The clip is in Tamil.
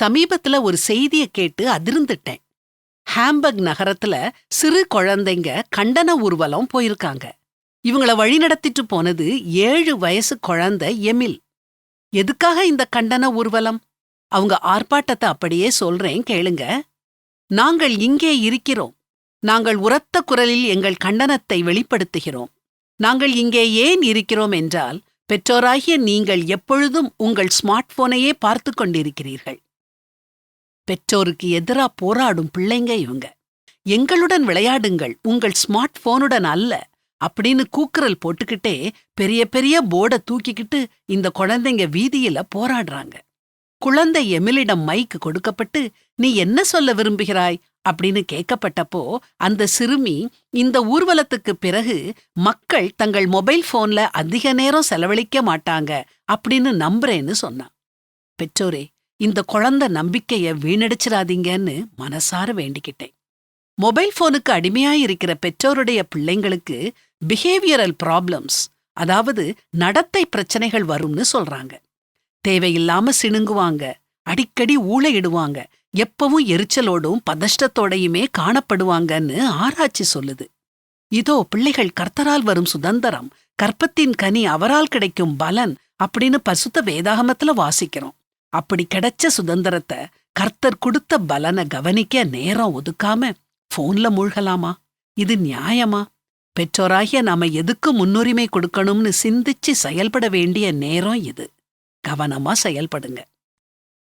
சமீபத்துல ஒரு செய்தியை கேட்டு அதிர்ந்துட்டேன். ஹாம்பர்க் நகரத்துல சிறு குழந்தைங்க கண்டன ஊர்வலம் போயிருக்காங்க. இவங்கள வழிநடத்திட்டு போனது ஏழு வயசு குழந்தை எமில். எதுக்காக இந்த கண்டன ஊர்வலம்? அவங்க ஆர்ப்பாட்டத்தை அப்படியே சொல்றேன் கேளுங்க. நாங்கள் இங்கே இருக்கிறோம். நாங்கள் உரத்த குரலில் எங்கள் கண்டனத்தை வெளிப்படுத்துகிறோம். நாங்கள் இங்கே ஏன் இருக்கிறோம் என்றால் பெற்றோராகிய நீங்கள் எப்பொழுதும் உங்கள் ஸ்மார்ட் போனையே பார்த்து கொண்டிருக்கிறீர்கள். பெற்றோருக்கு எதிரா போராடும் பிள்ளைங்க இவங்க. எங்களுடன் விளையாடுங்கள் உங்கள் ஸ்மார்ட் போனுடன் அல்ல அப்படின்னு கூக்குரல் போட்டுக்கிட்டே பெரிய பெரிய போர்டை தூக்கிக்கிட்டு இந்த குழந்தைங்க வீதியில போராடுறாங்க. குழந்தை எமிலிடம் மைக்கு கொடுக்கப்பட்டு நீ என்ன சொல்ல விரும்புகிறாய்? அப்படின்னு கேட்கப்பட்டப்போ அந்த சிறுமி இந்த ஊர்வலத்துக்கு பிறகு மக்கள் தங்கள் மொபைல் போன்ல அதிக நேரம் செலவழிக்க மாட்டாங்க அப்படின்னு நம்புறேன்னு சொன்னான். பெற்றோரே இந்த குழந்தை நம்பிக்கைய வீணடிச்சிடாதீங்கன்னு மனசார வேண்டிக்கிட்டேன். மொபைல் போனுக்கு அடிமையாயிருக்கிற பெற்றோருடைய பிள்ளைங்களுக்கு பிஹேவியரல் ப்ராப்ளம்ஸ் அதாவது நடத்தை பிரச்சனைகள் வரும்னு சொல்றாங்க. தேவையில்லாம சிணுங்குவாங்க அடிக்கடி ஊழையிடுவாங்க எப்பவும் எரிச்சலோடும் பதஷ்டத்தோடையுமே காணப்படுவாங்கன்னு ஆராய்ச்சி சொல்லுது. இதோ பிள்ளைகள் கர்த்தரால் வரும் சுதந்திரம் கற்பத்தின் கனி அவரால் கிடைக்கும் பலன் அப்படின்னு பசுத்த வேதாகமத்துல வாசிக்கிறோம். அப்படி கிடைச்ச சுதந்திரத்தை கர்த்தர் கொடுத்த பலனை கவனிக்க நேரம் ஒதுக்காம போன்ல மூழ்கலாமா? இது நியாயமா? பெற்றோராகிய நாம எதுக்கு முன்னுரிமை கொடுக்கணும்னு சிந்திச்சு செயல்பட வேண்டிய நேரம் இது. கவனமா செயல்படுங்க.